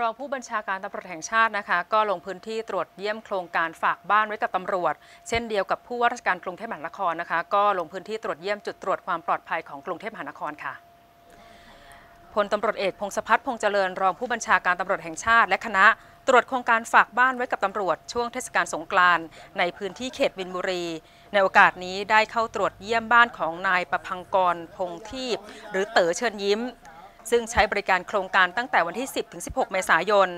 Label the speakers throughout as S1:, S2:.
S1: รองผู้บัญชาการตำรวจแห่งชาตินะคะ ก็ลงพื้นที่ตรวจเยี่ยมโครงการฝากบ้านไว้กับตำรวจ เช่นเดียวกับผู้ว่าราชการกรุงเทพมหานครนะคะ ก็ลงพื้นที่ตรวจเยี่ยมจุดตรวจความปลอดภัยของกรุงเทพมหานครค่ะพลตำรวจเอกพงศพัฒน์พงษ์เจริญรองผู้บัญชาการตำรวจแห่งชาติและคณะตรวจโครงการฝากบ้านไว้กับตำรวจช่วงเทศกาลสงกรานต์ในพื้นที่เขตวินบุรี ในโอกาสนี้ได้เข้าตรวจเยี่ยมบ้านของนายประพังกรพงทีพหรือเต๋อเชิญยิ้ม ซึ่งใช้บริการโครงการตั้งแต่วันที่ 10 ถึง 16 เมษายน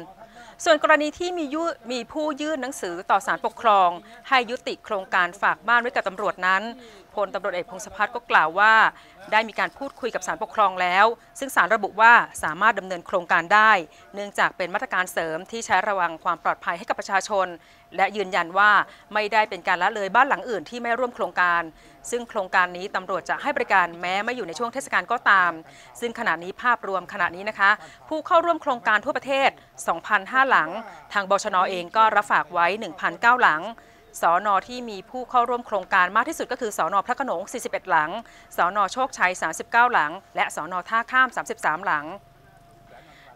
S1: ส่วนกรณีที่มีมีผู้ยื่นหนังสือต่อสารปกครอง ให้ยุติโครงการฝากบ้านไว้กับตำรวจนั้น พลตำรวจเอกพงศพัฒน์ก็กล่าวว่า ได้มีการพูดคุยกับศาลปกครองแล้ว ซึ่งศาลระบุว่าสามารถดำเนินโครงการได้ เนื่องจากเป็นมาตรการเสริมที่ใช้ระวังความปลอดภัยให้กับประชาชน และยืนยันว่าไม่ได้เป็นการละเลยบ้านหลังอื่นที่ไม่ร่วมโครงการ ซึ่งโครงการนี้ตำรวจจะให้บริการแม้ไม่อยู่ในช่วงเทศกาลก็ตาม ซึ่งขณะนี้ภาพรวมขณะนี้นะคะ ผู้เข้าร่วมโครงการทั่วประเทศ 2,005 หลัง ทางบชนเองก็รับฝากไว้ 1,009 หลัง สอนอที่มีผู้เข้าร่วมโครงการมากที่สุดก็คือสอนอพระโขนง 41 หลัง สอนอโชคชัย 39 หลัง และสอนอท่าข้าม 33 หลัง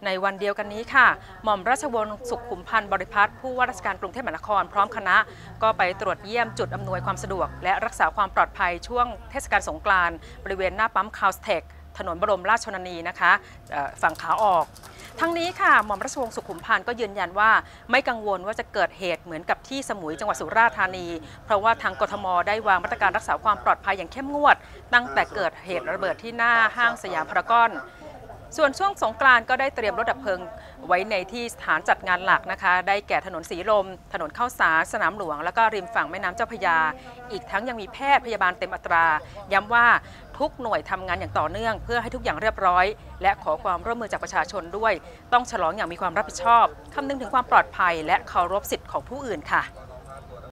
S1: ในวันเดียวกันนี้ค่ะ หม่อมราชวงศ์สุขขุมพันธ์บริพัตรผู้ว่าราชการกรุงเทพมหานครพร้อมคณะ ก็ไปตรวจเยี่ยมจุดอำนวยความสะดวก และรักษาความปลอดภัยช่วงเทศกาลสงกรานต์บริเวณหน้าปั๊มคาวสเทค ถนนบรมราชชนนีนะคะฝั่งขาออกทั้งนี้ค่ะหม่อมราชวงศ์สุขุมพันธ์ก็ยืนยันว่า ไม่กังวลว่าจะเกิดเหตุเหมือนกับที่สมุยจังหวัดสุราษฎร์ธานี เพราะว่าทางกทมได้วางมาตรการรักษาความปลอดภัยอย่างเข้มงวด ตั้งแต่เกิดเหตุระเบิดที่หน้าห้างสยามพารากอน ส่วนช่วงสงกรานก็ได้เตรียมรถดับเพลิงไว้ในที่สถานจัดงานหลักนะคะ ได้แก่ถนนสีลม ถนนเข้าสารสนามหลวง แล้วก็ริมฝั่งแม่น้ำเจ้าพระยา อีกทั้งยังมีแพทย์พยาบาลเต็มอัตรา ย้ำว่าทุกหน่วยทำงานอย่างต่อเนื่อง เพื่อให้ทุกอย่างเรียบร้อย และขอความร่วมมือจากประชาชนด้วย ต้องฉลองอย่างมีความรับผิดชอบคำนึงถึงความปลอดภัย และเคารพสิทธิ์ของผู้อื่นค่ะ